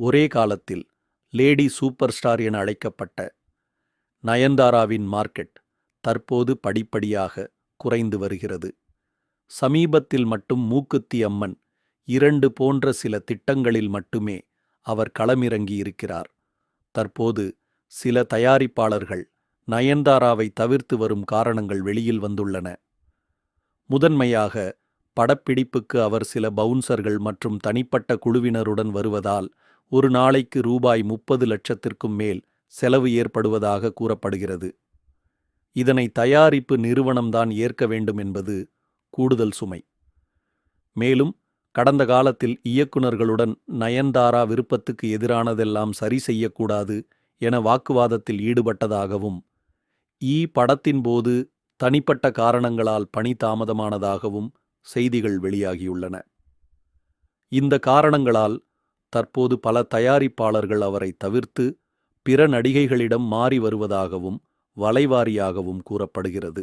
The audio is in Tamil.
ஒரே காலத்தில் லேடி சூப்பர் ஸ்டார் என அழைக்கப்பட்ட நயன்தாராவின் மார்க்கெட் தற்போது படிப்படியாக குறைந்து வருகிறது. சமீபத்தில் மட்டும் மூக்குத்தி அம்மன் இரண்டு போன்ற சில திட்டங்களில் மட்டுமே அவர் களமிறங்கி இருக்கிறார். தற்போது சில தயாரிப்பாளர்கள் நயன்தாராவை தவிர்த்து வரும் காரணங்கள் வெளியில் வந்துள்ளன. முதன்மையாக படப்பிடிப்புக்கு அவர் சில பவுன்சர்கள் மற்றும் தனிப்பட்ட குழுவினருடன் வருவதால் ஒரு நாளைக்கு ரூபாய் முப்பது லட்சத்திற்கும் மேல் செலவு ஏற்படுவதாக கூறப்படுகிறது. இதனை தயாரிப்பு நிறுவனம்தான் ஏற்க வேண்டும் என்பது கூடுதல் சுமை. மேலும் கடந்த காலத்தில் இயக்குனர்களுடன் நயன்தாரா விருப்பத்துக்கு எதிரானதெல்லாம் சரி செய்யக்கூடாது என வாக்குவாதத்தில் ஈடுபட்டதாகவும் ஈ படத்தின் போது தனிப்பட்ட காரணங்களால் பணி தாமதமானதாகவும் செய்திகள் வெளியாகியுள்ளன. இந்த காரணங்களால் தற்போது பல தயாரிப்பாளர்கள் அவரை தவிர்த்து பிற நடிகைகளிடம் மாறி வருவதாகவும் வலைவாரியாகவும் கூறப்படுகிறது.